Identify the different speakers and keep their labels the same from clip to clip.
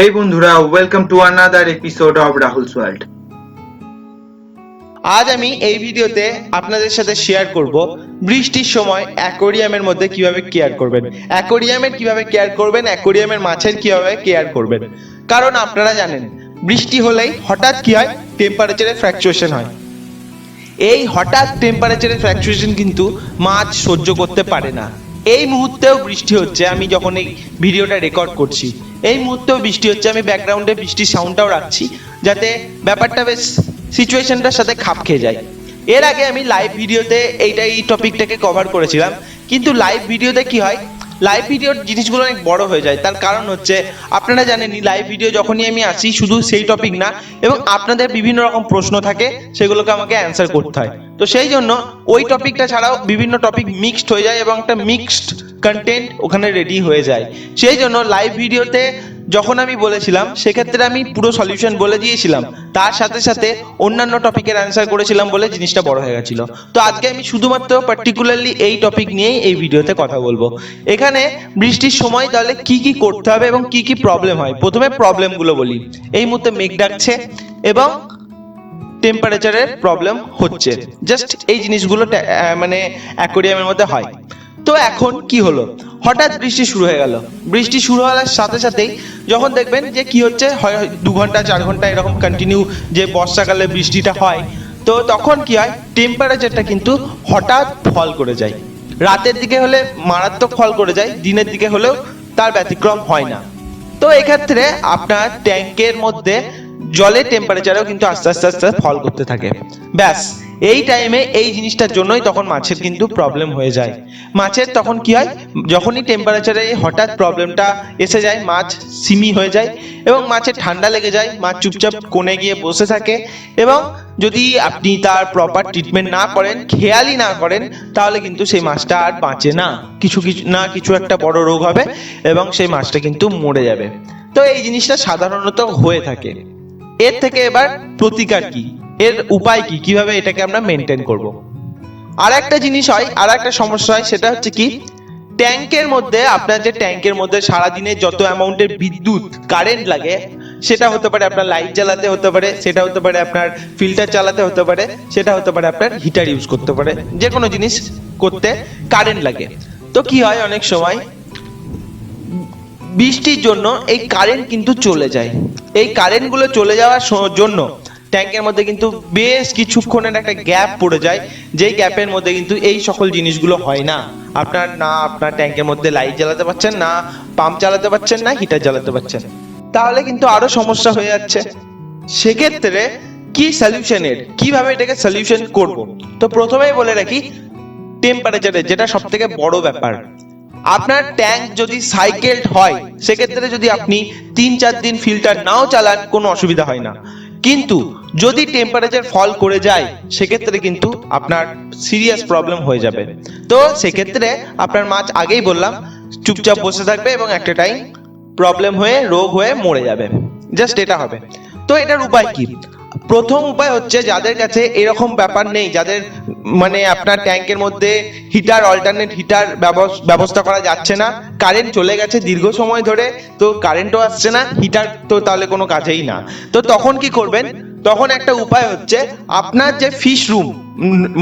Speaker 1: হেই বন্ধুরা welcome to another episode of Rahul's world
Speaker 2: আজ আমি এই ভিডিওতে আপনাদের সাথে শেয়ার করব বৃষ্টির সময় অ্যাকোরিয়ামের মধ্যে কীভাবে কেয়ার করবেন। অ্যাকোরিয়ামের কীভাবে কেয়ার করবেন অ্যাকোরিয়ামের মাছের কীভাবে কেয়ার করবেন। কারণ আপনারা জানেন, বৃষ্টি হলেই হঠাৎ কি হয়? টেম্পারেচারে ফ্র্যাকচুয়েশন হয়। এই হঠাৎ টেম্পারেচারের ফ্ল্যাকচুয়েশন কিন্তু মাছ সহ্য করতে পারে না। এই মুহূর্তেও বৃষ্টি হচ্ছে, আমি যখন এই ভিডিওটা রেকর্ড করছি। এই মুহূর্তেও বৃষ্টি হচ্ছে, আমি ব্যাকগ্রাউন্ডে বৃষ্টির সাউন্ডটাও রাখছি, যাতে ব্যাপারটা বেশ সিচুয়েশনটার সাথে খাপ খেয়ে যায়। এর আগে আমি লাইভ ভিডিওতে এইটা এই টপিকটাকে কভার করেছিলাম, কিন্তু লাইভ ভিডিওতে কি হয় লাইভ ভিডিওর জিনিসগুলো অনেক বড় হয়ে যায়। তার কারণ হচ্ছে, আপনারা জানেনই লাইভ ভিডিও যখনই আমি আসি, শুধু সেই টপিক না, এবং আপনাদের বিভিন্ন রকম প্রশ্ন থাকে, সেগুলোকে আমাকে অ্যান্সার করতে হয়। তো সেই জন্য ওই টপিকটা ছাড়াও বিভিন্ন টপিক মিক্সড হয়ে যায় এবং একটা মিক্সড কন্টেন্ট ওখানে রেডি হয়ে যায়। সেই জন্য লাইভ ভিডিওতে যখন আমি বলেছিলাম, সেক্ষেত্রে আমি পুরো সলিউশন বলে দিয়েছিলাম। তার সাথে সাথে অন্যান্য টপিকের অ্যান্সার করেছিলাম বলে জিনিসটা বড় হয়ে গেছিল। তো আজকে আমি শুধুমাত্র পার্টিকুলারলি এই টপিক নিয়েই এই ভিডিওতে কথা বলব। এখানে বৃষ্টির সময় তাহলে কি কি করতে হবে এবং কি কি প্রবলেম হয়? প্রথমে প্রবলেমগুলো বলি। এই মুহূর্তে মেঘ ডাকছে এবং টেম্পারেচারের প্রবলেম হচ্ছে। জাস্ট এই জিনিসগুলো মানে অ্যাকোরিয়ামের মধ্যে হয়। তো এখন কি হলো? হঠাৎ বৃষ্টি শুরু হয়ে গেল। বৃষ্টি শুরু হওয়ার সাথে সাথেই যখন দেখবেন যে কি হচ্ছে, হয় দু ঘণ্টা, চার ঘণ্টা এরকম কন্টিনিউ যে বর্ষাকালে বৃষ্টিটা হয়, তো তখন কি হয় টেম্পারেচারটা কিন্তু হঠাৎ ফল করে যায়। রাতের দিকে হলে মারাত্মক ফল করে যায়, দিনের দিকে হলেও তার ব্যতিক্রম হয় না। তো এক্ষেত্রে আপনার ট্যাঙ্কের মধ্যে জলের টেম্পারেচারও কিন্তু আস্তে আস্তে আস্তে ফল করতে থাকে। ব্যাস। এই টাইমে এই জিনিসটার জন্যই তখন মাছের কিন্তু প্রবলেম হয়ে যায়। মাছের তখন কি হয়? যখনই টেম্পারেচারে হঠাৎ প্রবলেমটা এসে যায়, মাছ সিমি হয়ে যায় এবং মাছের ঠান্ডা লেগে যায়, মাছ চুপচাপ কোণে গিয়ে বসে থাকে এবং যদি আপনি তার প্রপার ট্রিটমেন্ট না করেন, খেয়ালই না করেন, তাহলে কিন্তু সেই মাছটা আর বাঁচে না। কিছু কিছু, না, কিছু একটা বড় রোগ হবে এবং সেই মাছটা কিন্তু মরে যাবে। তো এই জিনিসটা সাধারণত হয়ে থাকে। এর থেকে এবার প্রতিকার কি? এর উপায় কি? কীভাবে এটাকে আমরা মেনটেন করব? আর একটা জিনিস হয় আর একটা সমস্যা হয়, সেটা হচ্ছে কি? ট্যাঙ্কের মধ্যে, আপনার যে ট্যাঙ্কের মধ্যে সারাদিনে যত অ্যামাউন্টের বিদ্যুৎ কারেন্ট লাগে, সেটা হতে পারে আপনার লাইট জ্বালাতে হতে পারে, সেটা হতে পারে আপনার ফিল্টার চালাতে হতে পারে, সেটা হতে পারে আপনার হিটার ইউজ করতে পারে যে কোনো জিনিস করতে কারেন্ট লাগে। তো কি হয় অনেক সময়? বৃষ্টির জন্য এই কারেন্ট কিন্তু চলে যায়। এই কারেন্টগুলো চলে যাওয়ার জন্য ট্যাঙ্কের মধ্যে কিন্তু বেশ কিছুক্ষণের একটা গ্যাপ পড়ে যায়। যেই গ্যাপের মধ্যে কিন্তু এই সকল জিনিসগুলো হয় না। আপনার না, আপনার ট্যাঙ্কের মধ্যে লাইট জ্বালাতে পারছেন না পাম্প চালাতে পারছেন না হিটার জ্বালাতে পারছেন। তাহলে কিন্তু আরও সমস্যা হয়ে যাচ্ছে। সেক্ষেত্রে কি সলিউশনের কীভাবে এটাকে সলিউশন করব? তো প্রথমেই বলে রাখি টেম্পারেচারে যেটা সব থেকে বড় ব্যাপার। আপনার ট্যাঙ্ক যদি সাইকেল হয়, সেক্ষেত্রে যদি আপনি তিন চার দিন ফিল্টার নাও চালান, কোনো অসুবিধা হয় না। কিন্তু যদি টেম্পারেচার ফল করে যায়, সেক্ষেত্রে কিন্তু আপনার সিরিয়াস প্রবলেম হয়ে যাবে। তো সেক্ষেত্রে আপনার মাছ আগেই বললাম, চুপচাপ বসে থাকবে এবং একটা টাইম প্রবলেম হয়ে, রোগ হয়ে মরে যাবে। জাস্ট এটা হবে। তো এটার উপায় কি? প্রথম উপায় হচ্ছে যাদের কাছে এরকম ব্যাপার নেই, যাদের মানে আপনার ট্যাঙ্কের মধ্যে হিটার অল্টারনেট হিটার ব্যবস্থা করা যাচ্ছে না। কারেন্ট চলে গেছে দীর্ঘ সময় ধরে, তো কারেন্টও আসছে না হিটার তো তাহলে কোনো কাজেই না। তো তখন কি করবেন? তখন একটা উপায় হচ্ছে, আপনার যে ফিশ রুম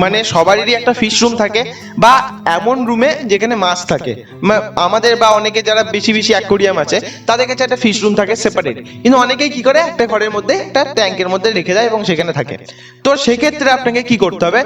Speaker 2: মানে সবারই একটা ফিশ রুম থাকে বা এমন রুমে যেখানে মাছ থাকে। আমাদের বা অনেকে যারা বেশি বেশি অ্যাকোরিয়াম আছে, তাদের কাছে একটা ফিশ রুম থাকে সেপারেট কিন্তু অনেকেই কি করে? একটা ঘরের মধ্যে, একটা ট্যাঙ্কের মধ্যে রেখে দেয় এবং সেখানে থাকে। তো সেক্ষেত্রে আপনাকে কি করতে হবে?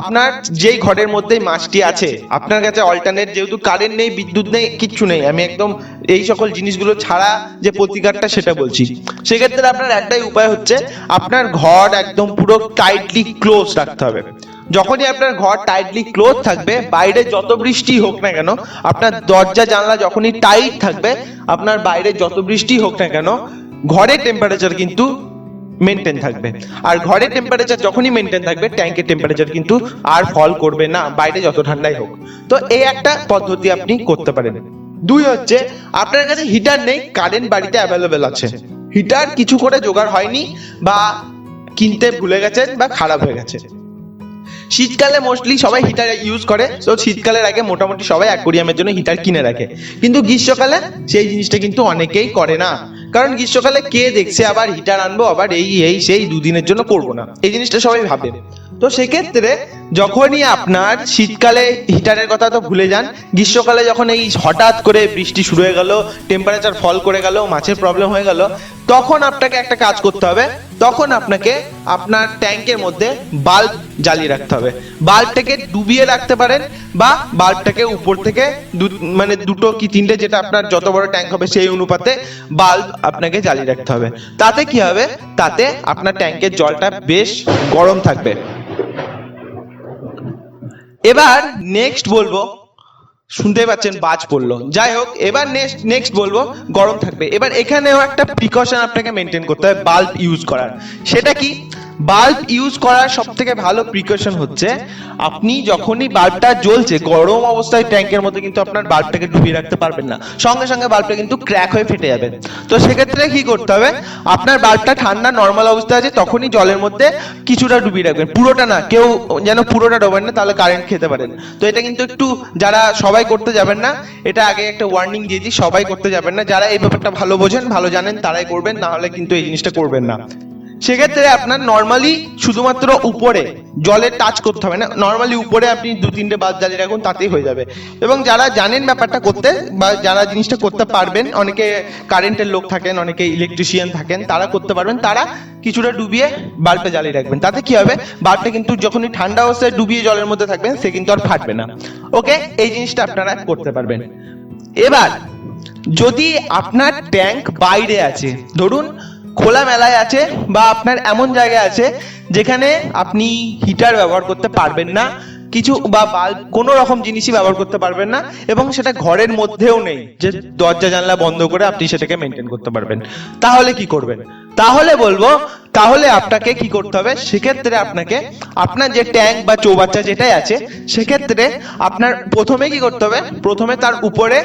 Speaker 2: আপনার যেই ঘরের মধ্যে মাছটি আছে, আপনার কাছে অল্টারনেট যেহেতু কারেন্ট নেই, বিদ্যুৎ নেই, কিচ্ছু নেই, আমি একদম এই সকল জিনিসগুলো ছাড়া যে প্রতিকারটা সেটা বলছি। সেক্ষেত্রে আপনার একটাই উপায় হচ্ছে, আপনার ঘর একদম পুরো টাইটলি ক্লোজ রাখতে হবে। যখনই আপনার ঘর টাইটলি ক্লোজ থাকবে, বাইরে যত বৃষ্টি হোক না কেন, আপনার দরজা, জানলা যখনই টাইট থাকবে, আপনার বাইরে যত বৃষ্টি হোক না কেন, ঘরের টেম্পারেচার কিন্তু মেনটেন থাকবে। আর ঘরের টেম্পারেচার যখনই মেনটেন থাকবে ট্যাঙ্কের টেম্পারেচার কিন্তু আর ফল করবে না, বাইরে যত ঠান্ডাই হোক। তো এই একটা পদ্ধতি আপনি করতে পারেন। দুই হচ্ছে, আপনার কাছে হিটার নেই কারেন্ট বাড়িতে অ্যাভেলেবেল আছে। হিটার কিছু করে জোগাড় হয়নি বা কিনতে ভুলে গেছেন বা খারাপ হয়ে গেছে। শীতকালে মোস্টলি সবাই হিটার ইউজ করে। তো শীতকালের আগে মোটামুটি সবাই অ্যাকোরিয়ামের জন্য হিটার কিনে রাখে। কিন্তু গ্রীষ্মকালে সেই জিনিসটা কিন্তু অনেকেই করে না। কারণ গ্রীষ্মকালে কে দেখছে আবার হিটার আনব, আবার এই এই, সেই দুদিনের জন্য করব না। এই জিনিসটা সবাই ভাবে। তো সেক্ষেত্রে যখনই আপনার শীতকালে হিটারের কথা তো ভুলে যান, গ্রীষ্মকালে যখন এই হঠাৎ করে বৃষ্টি শুরু হয়ে গেল টেম্পারেচার ফল করে গেল, মাছের প্রবলেম হয়ে গেল, তখন আপনাকে একটা কাজ করতে হবে। তখন আপনাকে আপনার ট্যাঙ্কের মধ্যে বাল্ব জ্বালিয়ে রাখতে হবে। বাল্বটাকে ডুবিয়ে রাখতে পারেন বা বাল্বটাকে উপর থেকে মানে দুটো কি তিনটে যেটা আপনার যত বড় ট্যাঙ্ক হবে সেই অনুপাতে বাল্ব আপনাকে জ্বালিয়ে রাখতে হবে। তাতে কি হবে? তাতে আপনার ট্যাঙ্কের জলটা বেশ গরম থাকবে। এবার নেক্সট বলব শুনতে পাচ্ছেন বাজ পড়ল। যাই হোক, এবার নেক্সট নেক্সট বলব, গরম থাকবে। এবার এখানেও একটা প্রিকশন আপনাকে মেনটেন করতে হবে বাল্ব ইউজ করার। সেটা কি? বাল্ব ইউজ করার সব থেকে ভালো প্রিকশন হচ্ছে, আপনি যখনই বাল্বটা জ্বলছে, গরম অবস্থায় ট্যাঙ্কের মধ্যে কিন্তু আপনার বাল্বটাকে ডুবিয়ে রাখতে পারবেন না। সঙ্গে সঙ্গে বাল্বটা কিন্তু ক্র্যাক হয়ে ফেটে যাবে। তো সেক্ষেত্রে কি করতে হবে, আপনার বাল্বটা ঠান্ডা নর্মাল অবস্থায় আছে, তখনই জলের মধ্যে কিছুটা ডুবিয়ে রাখবেন। পুরোটা না, কেউ যেন পুরোটা ডোবেন না, তাহলে কারেন্ট খেতে পারেন। তো এটা কিন্তু একটু যারা সবাই করতে যাবেন না, এটা আগে একটা ওয়ার্নিং দিয়েছি সবাই করতে যাবেন না। যারা এই ব্যাপারটা ভালো বোঝেন, ভালো জানেন, তারাই করবেন, না হলে কিন্তু এই জিনিসটা করবেন না। সেক্ষেত্রে আপনার নর্মালি শুধুমাত্র উপরে জলে টাচ করতে হবে না। নর্মালি উপরে আপনি দু, তিনটে বাদ জ্বালিয়ে রাখুন, তাতেই হয়ে যাবে। এবং যারা জানেন ব্যাপারটা করতে বা যারা জিনিসটা করতে পারবেন, অনেকে কারেন্টের লোক থাকেন, অনেকে ইলেকট্রিশিয়ান থাকেন, তারা করতে পারবেন। তারা কিছুটা ডুবিয়ে বাল্বটা জ্বালিয়ে রাখবেন। তাতে কি হবে? বাল্বটা কিন্তু যখনই ঠান্ডা অবস্থায় ডুবিয়ে জলের মধ্যে থাকবেন, সে কিন্তু আর ফাটবে না। ওকে এই জিনিসটা আপনারা করতে পারবেন। এবার, যদি আপনার ট্যাঙ্ক বাইরে আছে, ধরুন খোলা মেলায় আছে বা আপনার এমন জায়গায় আছে যেখানে আপনি হিটার ব্যবহার করতে পারবেন না, কিছু বা বাল্ব কোনো রকম জিনিসই ব্যবহার করতে পারবেন না এবং সেটা ঘরের মধ্যেও নেই, যে দরজা জানলা বন্ধ করে আপনি সেটাকে মেনটেন করতে পারবেন। তাহলে কি করবেন? তাহলে বলব, তাহলে আপনাকে কি করতে হবে? সেক্ষেত্রে আপনাকে, আপনার যে ট্যাঙ্ক বা চৌবাচ্চা যেটাই আছে, সেক্ষেত্রে আপনার প্রথমে কি করতে হবে? প্রথমে তার উপরে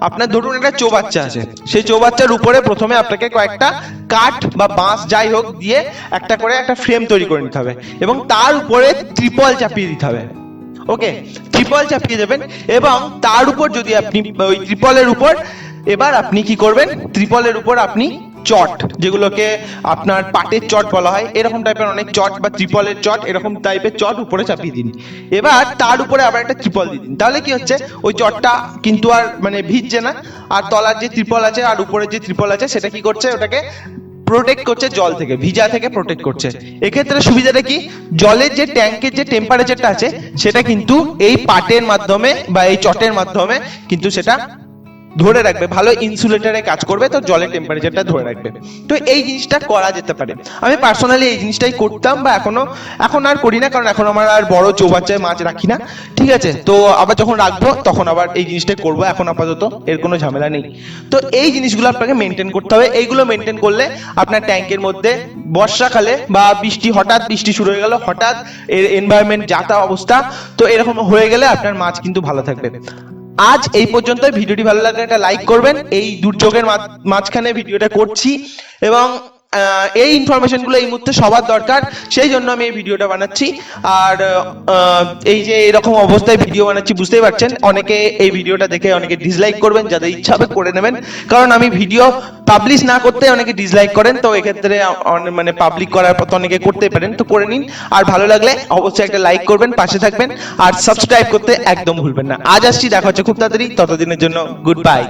Speaker 2: আপনার ধরুন একটা চৌবাচ্চা আছে। সেই চৌবাচ্চার উপরে প্রথমে আপনাকে কয়েকটা কাঠ বা বাঁশ যাই হোক দিয়ে একটা করে একটা ফ্রেম তৈরি করে নিতে হবে এবং তার উপরে ত্রিপল চাপিয়ে দিতে হবে। ওকে? ত্রিপল চাপিয়ে দেবেন এবং তার উপর যদি আপনি ওই ত্রিপলের উপর, এবার আপনি কি করবেন? ত্রিপলের উপর আপনি চট, যেগুলোকে আপনার পাটের চট বলা হয়। এরকম টাইপের অনেক চট বা ত্রিপলের চট, এরকম টাইপের চট উপরে চাপিয়ে দিন। এবার তার উপরে আবার একটা ত্রিপল দিয়ে দিন। তাহলে কি হচ্ছে? ওই চটটা কিন্তু আর মানে ভিজছে না। আর তলার যে ত্রিপল আছে আর উপরে যে ত্রিপল আছে, সেটা কি করছে? ওটাকে প্রোটেক্ট করছে জল থেকে, ভিজা থেকে প্রোটেক্ট করছে। এক্ষেত্রে সুবিধাটা কি? জলের যে ট্যাঙ্কের যে টেম্পারেচারটা আছে, সেটা কিন্তু এই পাটের মাধ্যমে বা এই চটের মাধ্যমে কিন্তু সেটা ধরে রাখবে, ভালো ইনসুলেটরে কাজ করবে, তো জলের টেম্পারেচারটা ধরে রাখবে। তো এই জিনিসটা করা যেতে পারে। আমি পার্সোনালি এই জিনিসটাই করতাম বা এখনও, এখন আর করি না, কারণ এখন আমার আর বড় চৌবাচ্চায় মাছ রাখি না। ঠিক আছে, তো আবার যখন রাখব, তখন আবার এই জিনিসটাই করব। এখন আপাতত এর কোনো ঝামেলা নেই। তো এই জিনিসগুলো আপনাকে মেনটেন করতে হবে। এইগুলো মেনটেন করলে আপনার ট্যাঙ্কের মধ্যে বর্ষাকালে বা বৃষ্টি, হঠাৎ বৃষ্টি শুরু হয়ে গেল, হঠাৎ এর এনভায়রনমেন্ট যাতা অবস্থা, তো এরকম হয়ে গেলে আপনার মাছ কিন্তু ভালো থাকবে। আজ এই পর্যন্ত ভিডিওটি ভালো লাগলে একটা লাইক করবেন। এই দুর্যোগের মাঝখানে ভিডিওটা করছি। এবং এই ইনফরমেশনগুলো এই মুহূর্তে সবার দরকার, সেই জন্য আমি এই ভিডিওটা বানাচ্ছি। আর এই যে এরকম অবস্থায় ভিডিও বানাচ্ছি, বুঝতেই পারছেন, অনেকে এই ভিডিওটা দেখে অনেকে ডিসলাইক করবেন, যাদের ইচ্ছা হবে করে নেবেন। কারণ আমি ভিডিও পাবলিশ না করতে অনেকে ডিসলাইক করেন, তো এক্ষেত্রে মানে পাবলিক করার পর অনেকে করতেই পারেন, তো করে নিন। আর ভালো লাগলে অবশ্যই একটা লাইক করবেন, পাশে থাকবেন। আর সাবস্ক্রাইব করতে একদম ভুলবেন না। আজ আসছি, দেখা হচ্ছে খুব তাড়াতাড়ি, ততদিনের জন্য গুড বাই